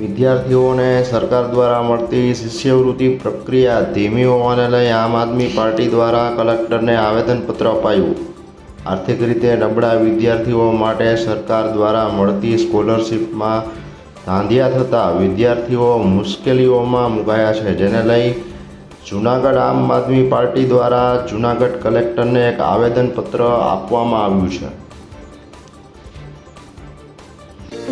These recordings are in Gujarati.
વિદ્યાર્થીઓને સરકાર દ્વારા મળતી શિષ્યવૃત્તિ પ્રક્રિયા ધીમી હોવાને લઈ આમ આદમી પાર્ટી દ્વારા કલેક્ટરને આવેદનપત્ર અપાયું. આર્થિક રીતે નબળા વિદ્યાર્થીઓ માટે સરકાર દ્વારા મળતી સ્કોલરશીપમાં ધાંધિયા થતાં વિદ્યાર્થીઓ મુશ્કેલીઓમાં મુકાયા છે, જેને લઈ જૂનાગઢ આમ આદમી પાર્ટી દ્વારા જૂનાગઢ કલેક્ટરને એક આવેદનપત્ર આપવામાં આવ્યું છે.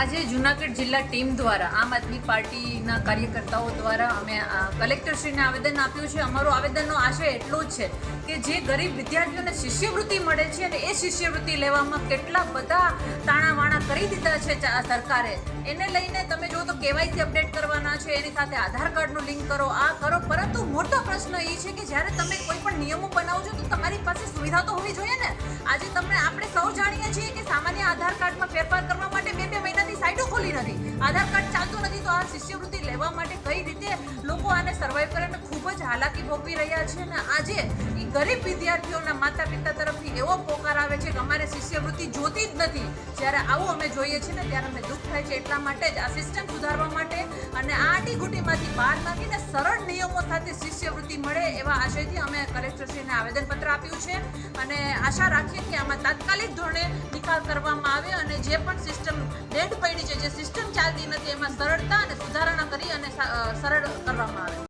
આજે જુનાગઢ જિલ્લા ટીમ દ્વારા, આમ આદમી પાર્ટીના કાર્યકર્તાઓ દ્વારા અમે કલેક્ટરશ્રીને આવેદન આપ્યું છે. અમારો આવેદનનો આશય એટલો જ છે કે જે ગરીબ વિદ્યાર્થીઓને શિષ્યવૃત્તિ મળે છે અને એ શિષ્યવૃત્તિ લેવામાં કેટલા બધા તાણાવાણા કરી દીધા છે સરકારે. એને લઈને તમે જો તો કેવાયસી અપડેટ કરવાના છે. એની સાથે આધાર કાર્ડનું લિંક કરો, આ કરો. પરંતુ મોટો પ્રશ્ન એ છે કે જ્યારે તમે કોઈ પણ નિયમો બનાવો છો તો તમારી પાસે સુવિધા તો હોવી જોઈએ ને? આજે તમને આપણે સૌ જાણીએ છીએ કે સામાન્ય આધાર કાર્ડમાં ફેરફાર કરવા માટે બે બે આધાર કાર્ડ ચાલતું નથી, તો આ શિષ્યવૃત્તિ લેવા માટે કઈ રીતે લોકો આને સર્વાઈવ કરે ખૂબ જ હાલાકી ભોગવી રહ્યા છે અને આજે એ ગરીબ વિદ્યાર્થીઓના માતા પિતા તરફથી એવો પોકાર આવે છે કે અમારે શિષ્યવૃત્તિ જોતી જ નથી. જ્યારે આવું અમે જોઈએ છીએ ને ત્યારે અમને દુઃખ થાય છે એટલા માટે જ આ સિસ્ટમ સુધારવા માટે અને આ આટીઘૂટીમાંથી બહાર નાખીને સરળ નિયમો સાથે શિષ્યવૃત્તિ મળે એવા આશયથી અમે કલેક્ટરશ્રીને આવેદનપત્ર આપ્યું છે. અને આશા રાખીએ કે આમાં તાત્કાલિક ધોરણે નિકાલ કરવામાં આવે અને જે પણ સિસ્ટમ ચાલતી નથી એમાં સરળતા અને સુધારણા કરી અને સરળ કરવામાં આવે.